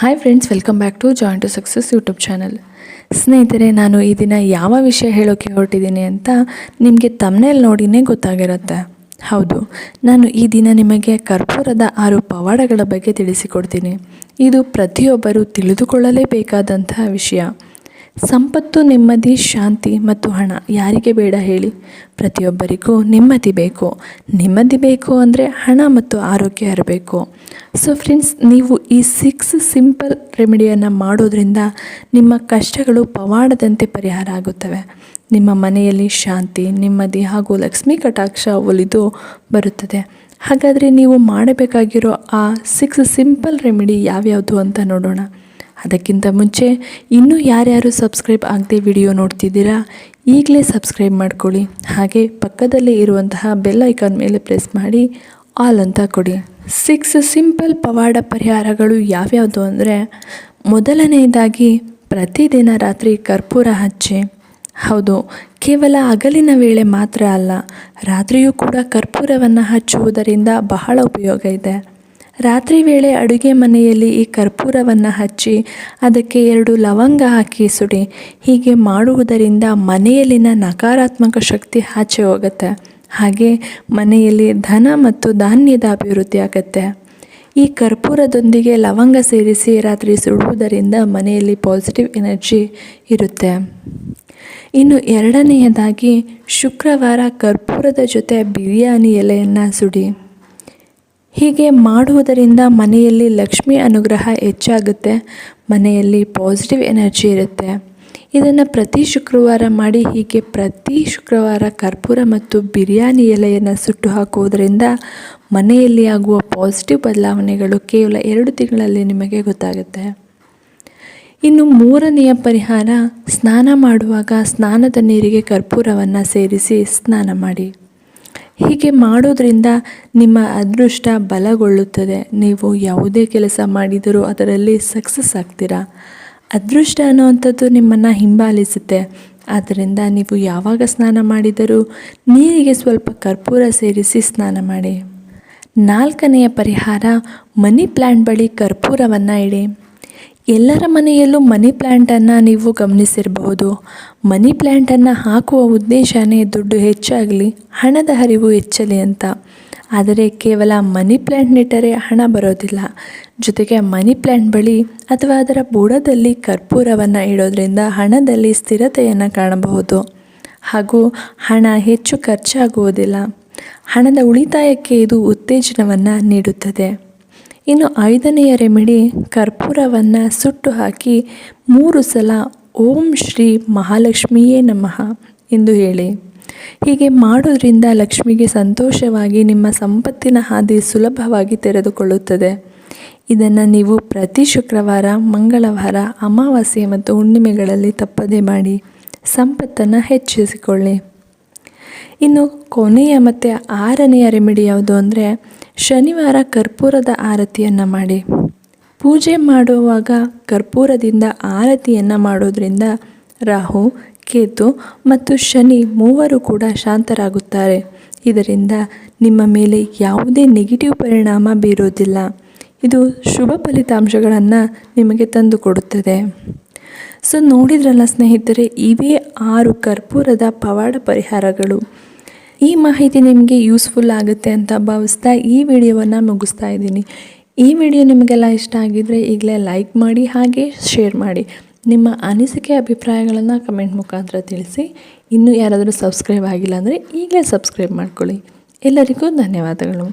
Hi friends welcome back to joint to success YouTube channel ಸ್ನೇಹಿತರೆ, ನಾನು ಈ ದಿನ ಯಾವ ವಿಷಯ ಹೇಳೋಕ್ಕೆ ಹೊರಟಿದ್ದೀನಿ ಅಂತ ನಿಮಗೆ ತಮ್ಮನೇಲಿ ನೋಡಿನೇ ಗೊತ್ತಾಗಿರುತ್ತೆ. ಹೌದು, ನಾನು ಈ ದಿನ ನಿಮಗೆ ಕರ್ಪೂರದ ಆರು ಪವಾಡಗಳ ಬಗ್ಗೆ ತಿಳಿಸಿಕೊಡ್ತೀನಿ. ಇದು ಪ್ರತಿಯೊಬ್ಬರು ತಿಳಿದುಕೊಳ್ಳಲೇಬೇಕಾದಂತಹ ವಿಷಯ. ಸಂಪತ್ತು, ನೆಮ್ಮದಿ, ಶಾಂತಿ ಮತ್ತು ಹಣ. ಯಾರಿಗೆ ಬೇಡ ಹೇಳಿ. ಪ್ರತಿಯೊಬ್ಬರಿಗೂ ನೆಮ್ಮದಿ ಬೇಕು. ನೆಮ್ಮದಿ ಬೇಕು ಅಂದರೆ ಹಣ ಮತ್ತು ಆರೋಗ್ಯ ಇರಬೇಕು. ಸೊ ಫ್ರೆಂಡ್ಸ್ ನೀವು ಈ ಸಿಕ್ಸ್ ಸಿಂಪಲ್ ರೆಮಿಡಿಯನ್ನು ಮಾಡೋದ್ರಿಂದ ನಿಮ್ಮ ಕಷ್ಟಗಳು ಪವಾಡದಂತೆ ಪರಿಹಾರ ಆಗುತ್ತವೆ. ನಿಮ್ಮ ಮನೆಯಲ್ಲಿ ಶಾಂತಿ, ನೆಮ್ಮದಿ ಹಾಗೂ ಲಕ್ಷ್ಮೀ ಕಟಾಕ್ಷ ಒಲಿದು ಬರುತ್ತದೆ. ಹಾಗಾದರೆ ನೀವು ಮಾಡಬೇಕಾಗಿರೋ ಆ ಸಿಕ್ಸ್ ಸಿಂಪಲ್ ರೆಮಿಡಿ ಯಾವ್ಯಾವುದು ಅಂತ ನೋಡೋಣ. ಅದಕ್ಕಿಂತ ಮುಂಚೆ ಇನ್ನೂ ಯಾರ್ಯಾರು ಸಬ್ಸ್ಕ್ರೈಬ್ ಆಗದೆ ವಿಡಿಯೋ ನೋಡ್ತಿದ್ದೀರಾ, ಈಗಲೇ ಸಬ್ಸ್ಕ್ರೈಬ್ ಮಾಡ್ಕೊಳ್ಳಿ. ಹಾಗೆ ಪಕ್ಕದಲ್ಲೇ ಇರುವಂತಹ ಬೆಲ್ ಐಕಾನ್ ಮೇಲೆ ಪ್ರೆಸ್ ಮಾಡಿ, ಆಲ್ ಅಂತ ಕೊಡಿ. ಸಿಕ್ಸ್ ಸಿಂಪಲ್ ಪವಾಡ ಪರಿಹಾರಗಳು ಯಾವ್ಯಾವುದು ಅಂದರೆ, ಮೊದಲನೆಯದಾಗಿ ಪ್ರತಿದಿನ ರಾತ್ರಿ ಕರ್ಪೂರ ಹಚ್ಚಿ. ಹೌದು, ಕೇವಲ ಹಗಲಿನ ವೇಳೆ ಮಾತ್ರ ಅಲ್ಲ, ರಾತ್ರಿಯೂ ಕೂಡ ಕರ್ಪೂರವನ್ನು ಹಚ್ಚುವುದರಿಂದ ಬಹಳ ಉಪಯೋಗ ಇದೆ. ರಾತ್ರಿ ವೇಳೆ ಅಡುಗೆ ಮನೆಯಲ್ಲಿ ಈ ಕರ್ಪೂರವನ್ನು ಹಚ್ಚಿ ಅದಕ್ಕೆ ಎರಡು ಲವಂಗ ಹಾಕಿ ಸುಡಿ. ಹೀಗೆ ಮಾಡುವುದರಿಂದ ಮನೆಯಲ್ಲಿನ ನಕಾರಾತ್ಮಕ ಶಕ್ತಿ ಆಚೆ ಹೋಗುತ್ತೆ. ಹಾಗೆ ಮನೆಯಲ್ಲಿ ಧನ ಮತ್ತು ಧಾನ್ಯದ ಅಭಿವೃದ್ಧಿ ಆಗುತ್ತೆ. ಈ ಕರ್ಪೂರದೊಂದಿಗೆ ಲವಂಗ ಸೇರಿಸಿ ರಾತ್ರಿ ಸುಡುವುದರಿಂದ ಮನೆಯಲ್ಲಿ ಪಾಸಿಟಿವ್ ಎನರ್ಜಿ ಇರುತ್ತೆ. ಇನ್ನು ಎರಡನೆಯದಾಗಿ ಶುಕ್ರವಾರ ಕರ್ಪೂರದ ಜೊತೆ ಬಿರಿಯಾನಿ ಎಲೆಯನ್ನು ಸುಡಿ. ಹೀಗೆ ಮಾಡುವುದರಿಂದ ಮನೆಯಲ್ಲಿ ಲಕ್ಷ್ಮಿ ಅನುಗ್ರಹ ಹೆಚ್ಚಾಗುತ್ತೆ, ಮನೆಯಲ್ಲಿ ಪಾಸಿಟಿವ್ ಎನರ್ಜಿ ಇರುತ್ತೆ. ಇದನ್ನು ಪ್ರತಿ ಶುಕ್ರವಾರ ಮಾಡಿ, ಹೀಗೆ ಪ್ರತಿ ಶುಕ್ರವಾರ ಕರ್ಪೂರ ಮತ್ತು ಬಿರಿಯಾನಿ ಎಲೆಯನ್ನು ಸುಟ್ಟು ಹಾಕುವುದರಿಂದ ಮನೆಯಲ್ಲಿ ಆಗುವ ಪಾಸಿಟಿವ್ ಬದಲಾವಣೆಗಳು ಕೇವಲ ಎರಡು ತಿಂಗಳಲ್ಲಿ ನಿಮಗೆ ಗೊತ್ತಾಗುತ್ತೆ. ಇನ್ನು ಮೂರನೆಯ ಪರಿಹಾರ, ಸ್ನಾನ ಮಾಡುವಾಗ ಸ್ನಾನದ ನೀರಿಗೆ ಕರ್ಪೂರವನ್ನು ಸೇರಿಸಿ ಸ್ನಾನ ಮಾಡಿ. ಹೀಗೆ ಮಾಡೋದ್ರಿಂದ ನಿಮ್ಮ ಅದೃಷ್ಟ ಬಲಗೊಳ್ಳುತ್ತದೆ. ನೀವು ಯಾವುದೇ ಕೆಲಸ ಮಾಡಿದರೂ ಅದರಲ್ಲಿ ಸಕ್ಸಸ್ ಆಗ್ತೀರಾ? ಅದೃಷ್ಟ ಅನ್ನುವಂಥದ್ದು ನಿಮ್ಮನ್ನು ಹಿಂಬಾಲಿಸುತ್ತೆ. ಆದ್ದರಿಂದ ನೀವು ಯಾವಾಗ ಸ್ನಾನ ಮಾಡಿದರೂ ನೀರಿಗೆ ಸ್ವಲ್ಪ ಕರ್ಪೂರ ಸೇರಿಸಿ ಸ್ನಾನ ಮಾಡಿ. ನಾಲ್ಕನೆಯ ಪರಿಹಾರ ಮನಿ ಪ್ಲ್ಯಾಂಟ್ ಬಳಿ ಕರ್ಪೂರವನ್ನು ಇಡಿ. ಎಲ್ಲರ ಮನೆಯಲ್ಲೂ ಮನಿ ಪ್ಲ್ಯಾಂಟನ್ನು ನೀವು ಗಮನಿಸಿರಬಹುದು. ಮನಿ ಪ್ಲ್ಯಾಂಟನ್ನು ಹಾಕುವ ಉದ್ದೇಶನೇ ದುಡ್ಡು ಹೆಚ್ಚಾಗಲಿ, ಹಣದ ಹರಿವು ಹೆಚ್ಚಲಿ ಅಂತ. ಆದರೆ ಕೇವಲ ಮನಿ ಪ್ಲ್ಯಾಂಟ್ ನೆಟ್ಟರೆ ಹಣ ಬರೋದಿಲ್ಲ. ಜೊತೆಗೆ ಮನಿ ಪ್ಲ್ಯಾಂಟ್ ಬಳಿ ಅಥವಾ ಅದರ ಬುಡದಲ್ಲಿ ಕರ್ಪೂರವನ್ನು ಇಡೋದ್ರಿಂದ ಹಣದಲ್ಲಿ ಸ್ಥಿರತೆಯನ್ನು ಕಾಣಬಹುದು. ಹಾಗೂ ಹಣ ಹೆಚ್ಚು ಖರ್ಚಾಗುವುದಿಲ್ಲ. ಹಣದ ಉಳಿತಾಯಕ್ಕೆ ಇದು ಉತ್ತೇಜನವನ್ನು ನೀಡುತ್ತದೆ. ಇನ್ನು ಐದನೆಯ ರೆಮಿಡಿ ಕರ್ಪೂರವನ್ನು ಸುಟ್ಟು ಹಾಕಿ ಮೂರು ಸಲ ಓಂ ಶ್ರೀ ಮಹಾಲಕ್ಷ್ಮಿಯೇ ನಮಃ ಎಂದು ಹೇಳಿ. ಹೀಗೆ ಮಾಡೋದ್ರಿಂದ ಲಕ್ಷ್ಮಿಗೆ ಸಂತೋಷವಾಗಿ ನಿಮ್ಮ ಸಂಪತ್ತಿನ ಹಾದಿ ಸುಲಭವಾಗಿ ತೆರೆದುಕೊಳ್ಳುತ್ತದೆ. ಇದನ್ನು ನೀವು ಪ್ರತಿ ಶುಕ್ರವಾರ, ಮಂಗಳವಾರ, ಅಮಾವಾಸ್ಯೆ ಮತ್ತು ಹುಣ್ಣಿಮೆಗಳಲ್ಲಿ ತಪ್ಪದೇ ಮಾಡಿ ಸಂಪತ್ತನ್ನು ಹೆಚ್ಚಿಸಿಕೊಳ್ಳಿ. ಇನ್ನು ಕೊನೆಯ ಮತ್ತು ಆರನೆಯ ರೆಮಿಡಿ ಯಾವುದು ಅಂದರೆ ಶನಿವಾರ ಕರ್ಪೂರದ ಆರತಿಯನ್ನು ಮಾಡಿ. ಪೂಜೆ ಮಾಡುವಾಗ ಕರ್ಪೂರದಿಂದ ಆರತಿಯನ್ನು ಮಾಡೋದ್ರಿಂದ ರಾಹು, ಕೇತು ಮತ್ತು ಶನಿ ಮೂವರು ಕೂಡ ಶಾಂತರಾಗುತ್ತಾರೆ. ಇದರಿಂದ ನಿಮ್ಮ ಮೇಲೆ ಯಾವುದೇ ನೆಗೆಟಿವ್ ಪರಿಣಾಮ ಬೀರೋದಿಲ್ಲ ಇದು ಶುಭ ಫಲಿತಾಂಶಗಳನ್ನು ನಿಮಗೆ ತಂದುಕೊಡುತ್ತದೆ. ಸೊ ನೋಡಿದ್ರಲ್ಲ ಸ್ನೇಹಿತರೆ, ಇವೇ ಆರು ಕರ್ಪೂರದ ಪವಾಡ ಪರಿಹಾರಗಳು. ಈ ಮಾಹಿತಿ ನಿಮಗೆ ಯೂಸ್ಫುಲ್ ಆಗುತ್ತೆ ಅಂತ ಭಾವಿಸ್ತಾ ಈ ವಿಡಿಯೋವನ್ನು ಮುಗಿಸ್ತಾ ಇದ್ದೀನಿ. ಈ ವಿಡಿಯೋ ನಿಮಗೆಲ್ಲ ಇಷ್ಟ ಆಗಿದ್ದರೆ ಈಗಲೇ ಲೈಕ್ ಮಾಡಿ, ಹಾಗೆ ಶೇರ್ ಮಾಡಿ. ನಿಮ್ಮ ಅನಿಸಿಕೆ, ಅಭಿಪ್ರಾಯಗಳನ್ನು ಕಮೆಂಟ್ ಮುಖಾಂತರ ತಿಳಿಸಿ. ಇನ್ನೂ ಯಾರಾದರೂ ಸಬ್ಸ್ಕ್ರೈಬ್ ಆಗಿಲ್ಲ ಅಂದರೆ ಈಗಲೇ ಸಬ್ಸ್ಕ್ರೈಬ್ ಮಾಡ್ಕೊಳ್ಳಿ. ಎಲ್ಲರಿಗೂ ಧನ್ಯವಾದಗಳು.